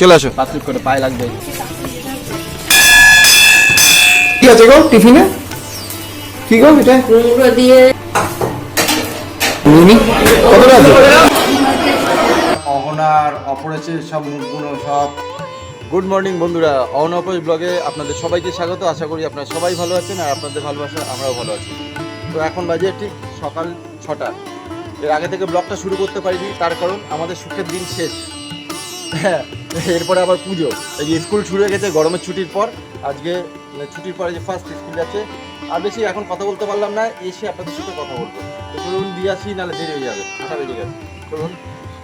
চলে আসো। পাতলুক করে পায়ে লাগবে। কি আছে গো টিফিনে? কি গো এটা? কুমড়ো দিয়ে মিনি কতটা আছে? অহনার অপরেছে সব মুখগুলো সব। গুড মর্নিং বন্ধুরা অহনা ব্লগে আপনাদের সবাইকে স্বাগত। আশা করি আপনারা সবাই ভালো আছেন আর আপনাদের ভালোবাসা আমরাও ভালো আছি। তো এখন বাজে ঠিক সকাল ছটা। এর আগে থেকে ব্লগটা শুরু করতে পারিনি তার কারণ আমাদের সুখের দিন শেষ। হ্যাঁ এরপরে আবার পুজো। এই যে স্কুল শুরু হয়ে গেছে, গরমের ছুটির পর। আজকে মানে ছুটির পরে যে ফার্স্ট স্কুল যাচ্ছে, আর বেশি এখন কথা বলতে পারলাম না, এসে আপনাদের সাথে কথা বলব। তো চলুন, দিয়ে আসি, নাহলে দেরি হয়ে যাবে। ছটা বেজে গেছে চলুন,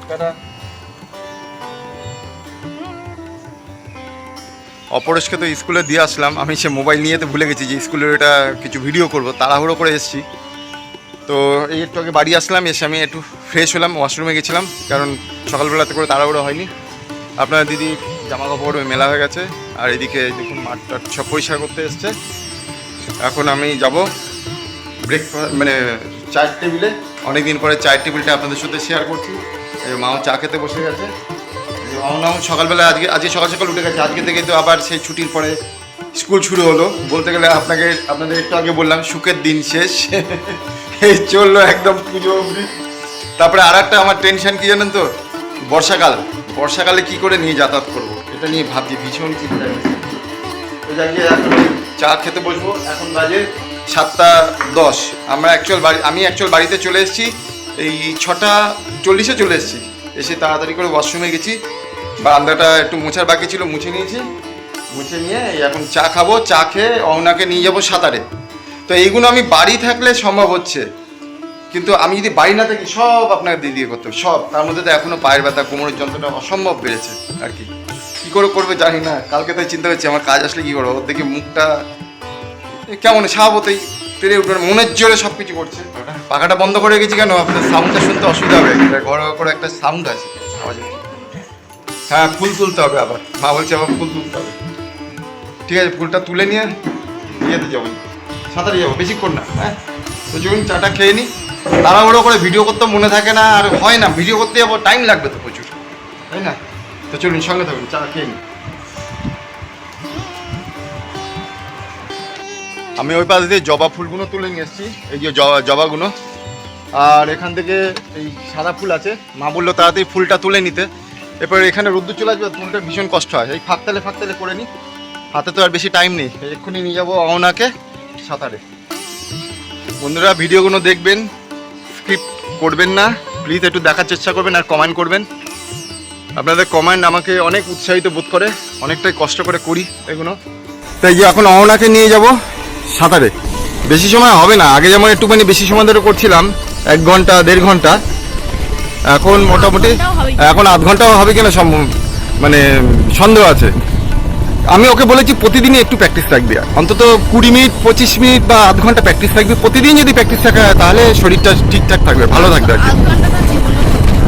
টাটা। অপরেশকে তো স্কুলে দিয়ে আসলাম। আমি সে মোবাইল নিয়ে তো ভুলে গেছি যে স্কুলের এটা কিছু ভিডিও করব। তাড়াহুড়ো করে এসেছি। তো এই একটু আগে বাড়ি আসলাম, এসে আমি একটু ফ্রেশ হলাম ওয়াশরুমে গেছিলাম, কারণ সকালবেলাতে করে তাড়াহুড়ো হয়নি। আপনার দিদি জামা কাপড় মেলা হয়ে গেছে, আর এদিকে দেখুন মাঠটা সব পরিষ্কার করতে এসছে। এখন আমি যাব ব্রেকফাস্ট মানে চায়ের টেবিলে অনেক দিন পরে চায়ের টেবিলটা আপনাদের সাথে শেয়ার করছি। এই মাও চা খেতে বসে গেছে। অনাম সকালবেলা আজকে আজকে সকাল সকাল উঠে গেছে। আজকে থেকে তো আবার সেই ছুটির পরে স্কুল শুরু হলো। বলতে গেলে আপনাকে আপনাদের একটু আগে বললাম, সুখের দিন শেষ। এই চলল একদম পুজো অবধি। তারপরে আর একটা আমার টেনশন কি জানেন তো? বর্ষাকাল। বর্ষাকালে কি করে নিয়ে যাতায়াত করব? এটা নিয়ে ভাবছি, ভীষণ চিন্তা এখন চা খেতে বসবো। এখন বাজে সাতটা দশ। আমরা অ্যাকচুয়াল বাড়ি আমি অ্যাকচুয়াল বাড়িতে চলে এসেছি। এই ছটা চল্লিশে চলে এসেছি। এসে তাড়াতাড়ি করে ওয়াশরুমে গেছি। বারান্দাটা একটু মোছার বাকি ছিল, মুছে নিয়েছি। মুছে নিয়ে এখন চা খাব, চা খেয়ে অহনাকে নিয়ে যাব সাঁতারে। তো এইগুলো আমি বাড়ি থাকলে সম্ভব হচ্ছে। কিন্তু আমি যদি বাড়ি না থাকি, সব আপনাকে দিয়ে দিয়ে করতে হবে, সব। তার মধ্যে তো এখনও পায়ের ব্যথা, কোমরের যন্ত্রণা অসম্ভব বেড়েছে আর কি। কি করে করবে জানি না, কালকে তাই চিন্তা করছি, আমার কাজ আসলে কি করব? ওর দেখে মুখটা কেমন স্বাভাবতই পেরে উঠবে মনের জোরে সব কিছু করছে। পাখাটা বন্ধ করে গেছি কেন? আপনার সাউন্ডটা শুনতে অসুবিধা হবে। ঘর করে একটা সাউন্ড আছে। হ্যাঁ ফুল তুলতে হবে আবার। মা বলছে আবার ফুল তুলতে হবে। ঠিক আছে, ফুলটা তুলে নিয়ে, ইয়েতে যাব। সাঁতারে যাব, বেশিক্ষণ না হ্যাঁ? তো চলুন চাটা খেয়ে নিই তাড়াহুড়ো করে ভিডিও করতে মনে থাকে না, আর হয় না, ভিডিও করতে যাব টাইম লাগবে তো প্রচুর। তাই না? তো চলুন, সঙ্গে থাকুন, চা খেয়ে আমি ওই পাশ দিয়ে জবা ফুলগুলো তুলে নিয়ে এসেছি, এই যে জবা, জবাগুলো। আর এখান থেকে এই সাদা ফুল আছে। মা বলল তাড়াতাড়ি ফুলটা তুলে নিতে। এরপর এখানে রোদ্দুর চলে আসবে তুলতে ভীষণ কষ্ট হয়। এই ফাঁকতালে ফাঁকতালে করে নিই। হাতে তো আর বেশি টাইম নেই। এক্ষুনি নিয়ে যাব অহনাকে সাঁতারে। বন্ধুরা, ভিডিওগুলো দেখবেন। স্ক্রিপ্ট করবেন না প্লিজ একটু দেখার চেষ্টা করবেন আর কমেন্ট করবেন। আপনাদের কমেন্ট আমাকে অনেক উৎসাহিত বোধ করে অনেকটাই কষ্ট করে করি এগুলো তাই যে এখন অহনাকে নিয়ে যাব সাঁতারে। বেশি সময় হবে না আগে যেমন একটুখানি বেশি সময় ধরে করছিলাম এক ঘণ্টা দেড় ঘণ্টা এখন মোটামুটি এখন আধ ঘন্টাও হবে কিনা সম্ভব মানে সন্দেহ আছে। আমি ওকে বলেছি প্রতিদিনই একটু প্র্যাকটিস রাখবি। অন্তত কুড়ি মিনিট পঁচিশ মিনিট বা আধ ঘণ্টা প্র্যাকটিস রাখবি। প্রতিদিন যদি প্র্যাকটিস রাখা হয়, তাহলে শরীরটা ঠিকঠাক থাকবে ভালো থাকবে আর কি।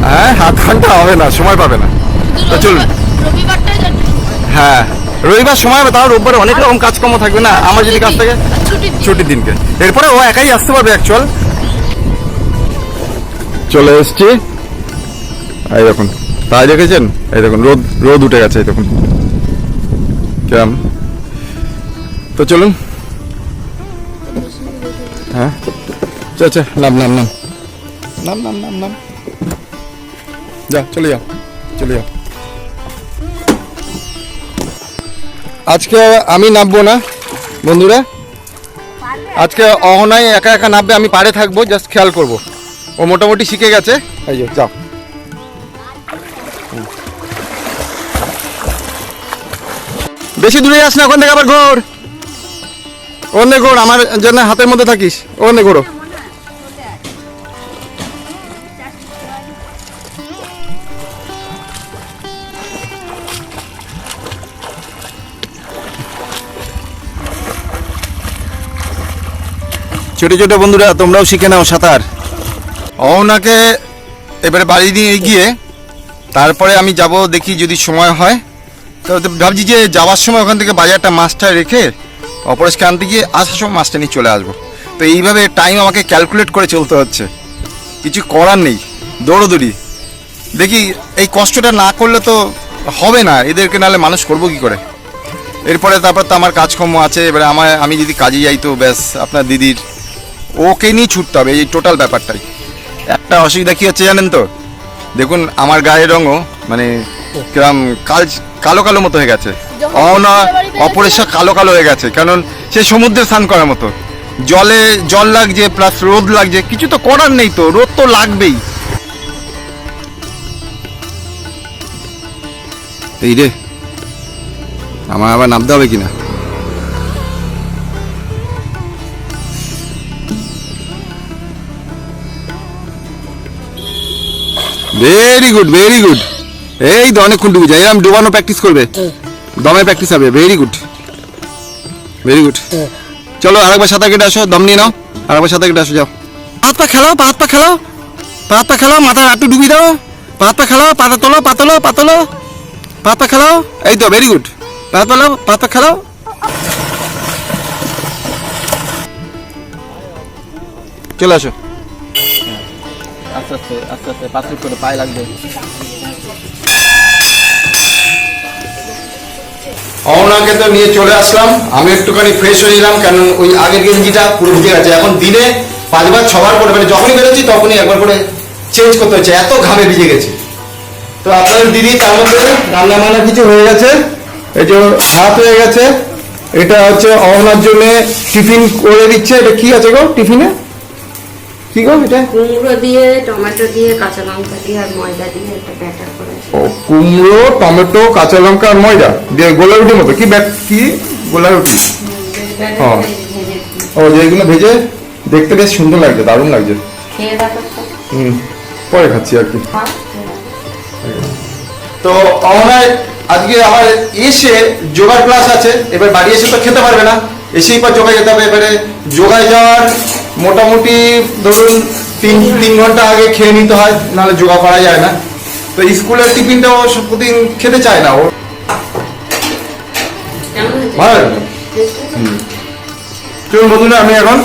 হ্যাঁ আধ ঘণ্টা হবে না সময় পাবে না। তো চলুন। হ্যাঁ রবিবার সময় হবে তাও রোববারে অনেক রকম কাজকর্ম থাকবে না আমার যদি কাজ থাকে। ছুটির ছুটির দিনকে। এরপরে ও একাই আসতে পারবে অ্যাকচুয়াল চলে এসছি। এই দেখুন তাই দেখেছেন? এই দেখুন রোদ রোদ উঠে গেছে এই দেখুন। কেমন তো চলুন। হ্যাঁ? চল নাম নাম নাম। নাম নাম নাম নাম। যা, চলে যাও চলে যাও আজকে আমি নামবো না, বন্ধুরা। আজকে অহনাই একা একা নামবে, আমি পাড়ে থাকব, জাস্ট খেয়াল করব। ও মোটামুটি শিখে গেছে। এই যাও। বেশি দূরে যাস না, ওখান থেকে আবার ঘোর। ওখানে ঘোর, আমার জন্য হাতের মধ্যে থাকিস। ওখানে ঘোরো ছোট ছোট বন্ধুরা, তোমরাও শিখে নাও সাঁতার। অহনাকে এবারে বাড়ি নিয়ে গিয়ে তারপরে আমি যাব দেখি যদি সময় হয়। তো ভাবছি যে যাওয়ার সময় ওখান থেকে বাজারটা মাছটা রেখে অপরেশকে আনতে গিয়ে আসার সময় মাছটা নিয়ে চলে আসব। তো এইভাবে টাইম আমাকে ক্যালকুলেট করে চলতে হচ্ছে। কিছু করার নেই, দৌড়োদৌড়ি। দেখি এই কষ্টটা না করলে তো হবে না, এদেরকে নাহলে মানুষ করব কি করে? এরপরে তারপর তো আমার কাজকর্ম আছে, এবারে আমার, আমি যদি কাজে যাই তো ব্যাস, আপনার দিদির। ওকে নিয়ে ছুটতে হবে, এই টোটাল ব্যাপারটাই। একটা অসুবিধা কী হচ্ছে জানেন তো? দেখুন, আমার গায়ের রঙও মানে কিরম কাল কালো কালো মতো হয়ে গেছে। অনা অপরেশা কালো কালো হয়ে গেছে কারণ সে সমুদ্রে স্নান করার মতো। জলে জল লাগছে প্লাস রোদ লাগছে কিছু তো করার নেই তো রোদ তো লাগবেই। এই রে আমার আবার নামতে হবে কিনা? ভেরি গুড ভেরি গুড এই তো অনেকক্ষণ ডুবে যায়। এরকম ডুবানো প্র্যাকটিস করবে। দমে প্র্যাকটিস হবে। ভেরি গুড ভেরি গুড চলো আরেকবার সাঁতার কেটে আসো দম নিয়ে নাও। আরেকবার সাঁতার কেটে আসো যাও। হাত পা খেলাও পা পা খেলাও পা পা খেলাও মাথা একটু ডুবিয়ে দাও। পা হাত পা খেলাও পাতা তোলো পাতলো পাতলো পা হাত পা খেলাও এই তো ভেরি গুড পা হাত পালাও পা খেলাও চলে আসো। আস্তে আস্তে আস্তে আস্তে পাঁচ করে পায়ে লাগবে। অওনাকে তো নিয়ে চলে আসলাম। আমি একটুখানি ফ্রেশ হয়ে নিলাম, কারণ ওই আগের গেঞ্জিটা পুরো ভিজে গেছে। এখন দিনে পাঁচবার, ছবার করে মানে যখনই বেরোচ্ছি, তখনই একবার করে চেঞ্জ করতে হচ্ছে। এত ঘামে ভিজে গেছে। তো আপনাদের দিদি, তার মধ্যে রান্না বান্না কিছু হয়ে গেছে? এই যে ভাত হয়ে গেছে। এটা হচ্ছে অহনার জন্য টিফিন করে দিচ্ছে। এটা কি আছে গো, টিফিনে? কি গো এটা? কুমড়ো দিয়ে টমেটো দিয়ে কাঁচা লঙ্কা দিয়ে আর ময়দা দিয়ে একটা ব্যাটার করেছে। ও কুমড়ো টমেটো কাঁচা লঙ্কা আর ময়দা দিয়ে গোলা রুটির মতো। কি ব্যাট কি? গোলা রুটি। হ্যাঁ। ও যেগুলো ভেজে দেখতে বেশ সুন্দর লাগছে দারুণ লাগছে। খেয়ে দেখো হুম পরে খাচ্ছি আর কি। তো অহনায় আজকে আমার এসে যোগার ক্লাস আছে এবার বাড়ি এসে তো খেতে পারবে না। এসেই পর যোগায় যেতে হবে এবারে যোগায় যাওয়ার মোটামুটি ধরুন তিন তিন ঘণ্টা আগে খেয়ে নিতে হয় নাহলে যোগা করা যায় না। তো স্কুলের টিফিনটাও প্রতিদিন খেতে চায় না ও? ভালো চলুন বন্ধুরা আমি এখন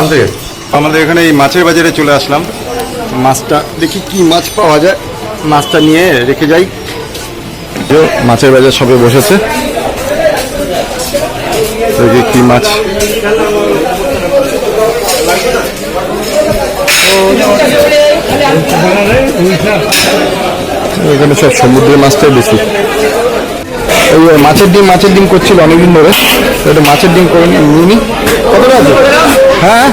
আনতে যাই। আমাদের এখানে এই মাছের বাজারে চলে আসলাম। মাছটা দেখি কি মাছ পাওয়া যায়। মাছটা নিয়ে রেখে যাই। যে মাছের বাজার সবে বসেছে। কি মাছ? এখানে সব সমুদ্রের মাছটাই বেশি। এই মাছের ডিম মাছের ডিম করছিল অনেকদিন ধরে। এটা মাছের ডিম করে নিয়ে কত আছে? হ্যাঁ?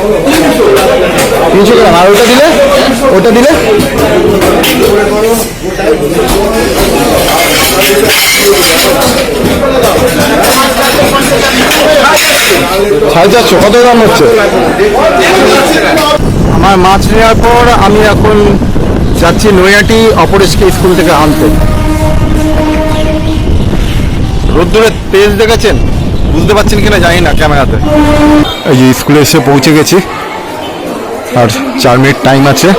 তিনশো গ্রাম। আর ওটা দিলে? ওটা দিলে? সাড়ে চারশো। কত দাম হচ্ছে? আমার মাছ নেওয়ার পর আমি এখন যাচ্ছি নৈয়াটি অপরেশকে স্কুল থেকে আনতে। রোদ্দুরের তেজ দেখেছেন? বুঝতে পারছেন কিনা জানি না ক্যামেরাতে। এই যে স্কুলে এসে পৌঁছে গেছি। আর চার মিনিট টাইম আছে।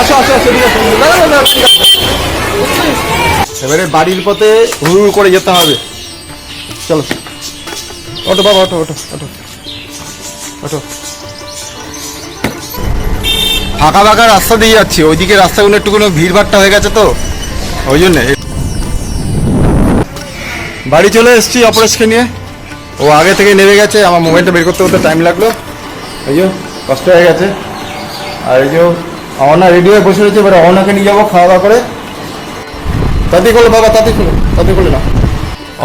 আসো আসো আসো। এবারে বাড়ির পথে হুড় করে যেতে হবে। চলো। অটো বাবা, অটো অটো অটো। অটো। ফাঁকা ফাঁকা রাস্তা দিয়ে যাচ্ছি। ওইদিকে রাস্তাগুলো একটু কোনো ভিড়ভাড়টা হয়ে গেছে তো। ওই জন্যে। বাড়ি চলে এসেছি অপরেশকে নিয়ে। ও আগে থেকে নেমে গেছে। আমার মোবাইলটা বের করতে করতে টাইম লাগল। এই যে, কষ্ট হয়ে গেছে। আর এই যে, অহনা রেডি হয়ে বসে রয়েছে। এবারে অহনাকে নিয়ে যাব খাওয়া দাওয়া করে। তাতে করল বাবা তাতে করল তাতে করল না।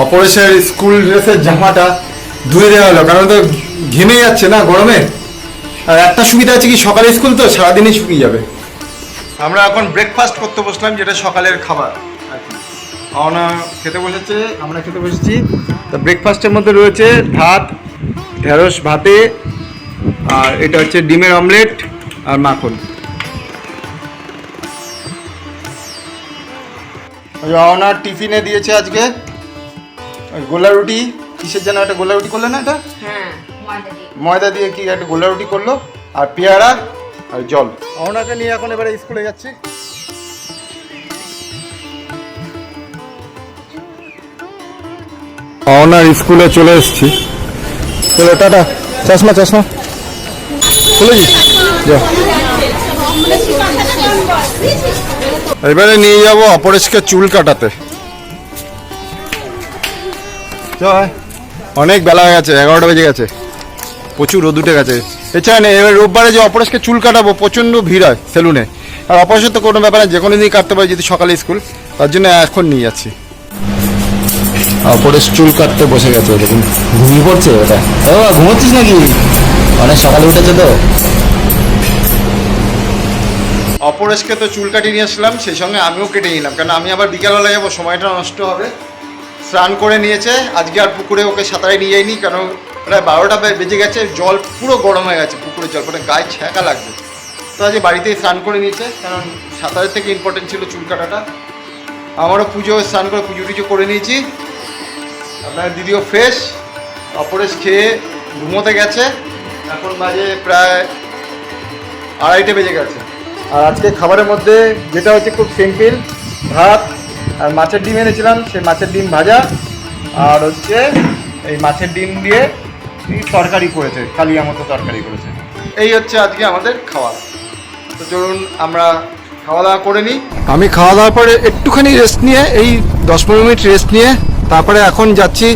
অপরেশের স্কুল ড্রেসের জামাটা ধুয়ে দেওয়া হলো কারণ তো ঘেমে যাচ্ছে না গরমে। আর একটা সুবিধা আছে কি সকালে স্কুল তো সারাদিনই শুকিয়ে যাবে। আমরা এখন ব্রেকফাস্ট করতে বসলাম যেটা সকালের খাবার। অনা খেতে বসেছে আমরা খেতে বসেছি। তো ব্রেকফাস্টের মধ্যে রয়েছে ভাত ঢেঁড়স ভাতে আর এটা হচ্ছে ডিমের অমলেট আর মাখন। অনার টিফিনে দিয়েছে আজকে। ওই গোলা রুটি কিসের জন্য একটা গোলা রুটি করলে না এটা? হ্যাঁ ময়দা দিয়ে। কি একটা গোলা রুটি করল? আর পেয়ারা আর জল। অনাকে নিয়ে এখন এবারে স্কুলে যাচ্ছি। অনার স্কুলে চলে এসেছি। চলো টাটা। চশমা চশমা। খুলেছি যা। এবারে নিয়ে যাব অপরেশকে চুল কাটাতে। অনেক বেলা হয়ে গেছে, এগারোটা বেজে গেছে। প্রচুর রোদ উঠে গেছে। এছাড়া নেই এবার রোববারে যে অপরেশকে চুল কাটাবো, প্রচণ্ড ভিড় হয় সেলুনে। আর অপরেশের তো কোনো ব্যাপার না, যে কোনো দিনই কাটতে পারি যদি সকালে স্কুল। তার জন্য এখন নিয়ে যাচ্ছি। অপরেশ চুল কাটতে বসে গেছে, দেখুন। ঘুমিয়ে পড়ছে ওটা। ঘুমোচ্ছিস নাকি? অনেক সকালে উঠেছে তো। অপরেশকে তো চুল কাটিয়ে নিয়ে আসলাম, সেই সঙ্গে আমিও কেটে নিলাম। কারণ আমি আবার বিকালবেলা যাব, সময়টা নষ্ট হবে। স্নান করে নিয়েছে, আজকে আর পুকুরে ওকে সাঁতারে নিয়ে যাইনি, কারণ প্রায় বারোটা বেজে গেছে, জল পুরো গরম হয়ে গেছে, পুকুরের জল মানে গায়ে ছ্যাঁকা লাগবে। তো আজকে বাড়িতেই স্নান করে নিয়েছে, কারণ সাঁতারের থেকে ইম্পর্টেন্ট ছিল চুল কাটাটা। আমারও পুজো, স্নান করে পুজো টুজো করে নিয়েছি। আপনার দিদিও ফ্রেশ অপরেশ খেয়ে ঘুমোতে গেছে। এখন বাজে প্রায় আড়াইটে বেজে গেছে। আর আজকে খাবারের মধ্যে যেটা হচ্ছে খুব সিম্পল, ভাত আর মাছের ডিম এনেছিলাম, সেই মাছের ডিম ভাজা, আর হচ্ছে এই মাছের ডিম দিয়ে তরকারি করেছে, কালিয়া মতো তরকারি করেছে। এই হচ্ছে আজকে আমাদের খাওয়া। তো চলুন আমরা খাওয়া দাওয়া করে নিই। আমি খাওয়া দাওয়ার পরে একটুখানি রেস্ট নিয়ে, এই দশ পনেরো মিনিট রেস্ট নিয়ে, তারপরে এখন যাচ্ছি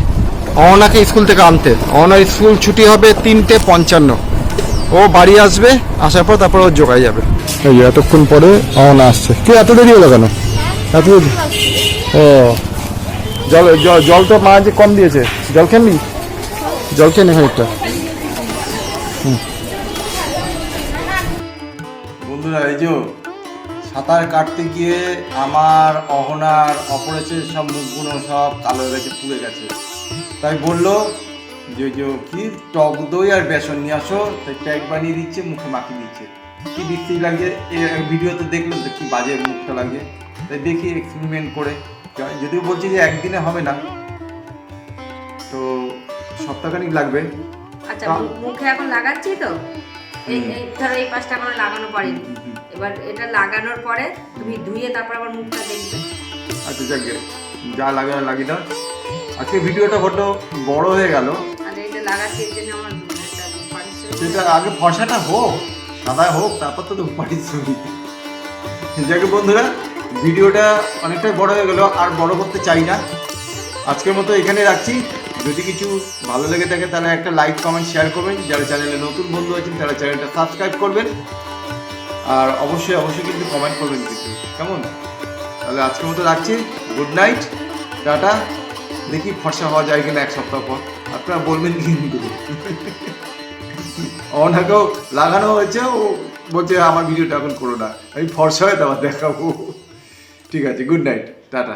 অহনাকে স্কুল থেকে আনতে। অহনার স্কুল ছুটি হবে তিনটে পঞ্চান্ন। ও বাড়ি আসবে আসার পর তারপর ও জোগায় যাবে। এই এতক্ষণ পরে অহনা আসছে। কি এত দেরি হলো কেন? এত দেরি? ও। জল জল জল তো মা যে কম দিয়েছে। জল খেয়ে নি? জল খেয়ে নে খানিকটা। বন্ধুরা এই যে সাঁতার কাটতে গিয়ে আমার অহনার অপরেশের সব মুখগুলো সব কালো হয়ে গেছে পুড়ে গেছে। তাই বলল যে যে কি টক দই আর বেসন নিয়ে আসো তাই প্যাক বানিয়ে দিচ্ছে মুখে মাখিয়ে দিচ্ছে। কি লাগছে? এ ভিডিওতে দেখলাম তো কি বাজে মুখটা লাগে তাই দেখি এক্সপেরিমেন্ট করে। যদিও বলছি যে একদিনে হবে না। তো সপ্তাহখানিক লাগবে। আচ্ছা মুখে এখন লাগাচ্ছি তো? এই ধরো এই পাশটা এখনও লাগানো পারিনি এবার এটা লাগানোর পরে তুমি ধুয়ে তারপর আবার মুখটা দেখবে। আচ্ছা যাকে যা লাগে লাগিয়ে দাও আজকে ভিডিওটা বড্ড বড় হয়ে গেল। সেটা আগে ফর্সাটা হোক সাদা হোক, তারপর তো পারিশ্রমিক যাকে বন্ধুরা, ভিডিওটা অনেকটাই বড় হয়ে গেল, আর বড় করতে চাই না। আজকের মতো এখানে রাখছি। যদি কিছু ভালো লেগে থাকে, তাহলে একটা লাইক কমেন্ট শেয়ার করবেন। যারা চ্যানেলে নতুন বন্ধু আছেন, তারা চ্যানেলটা সাবস্ক্রাইব করবেন। আর অবশ্যই অবশ্যই কিন্তু কমেন্ট করবেন কিন্তু। কেমন? তাহলে আজকের মতো রাখছি। Good night tata. দেখি ফর্সা হওয়া যায় কিনা এক সপ্তাহ পর। আপনারা বলবেন কিন্তু অনাকেও লাগানো হয়েছে, ও বলছে, আমার ভিডিওটা এখন করো না। আমি ফর্সা হয়ে তোমার দেখাবো। ঠিক আছে গুড নাইট টাটা।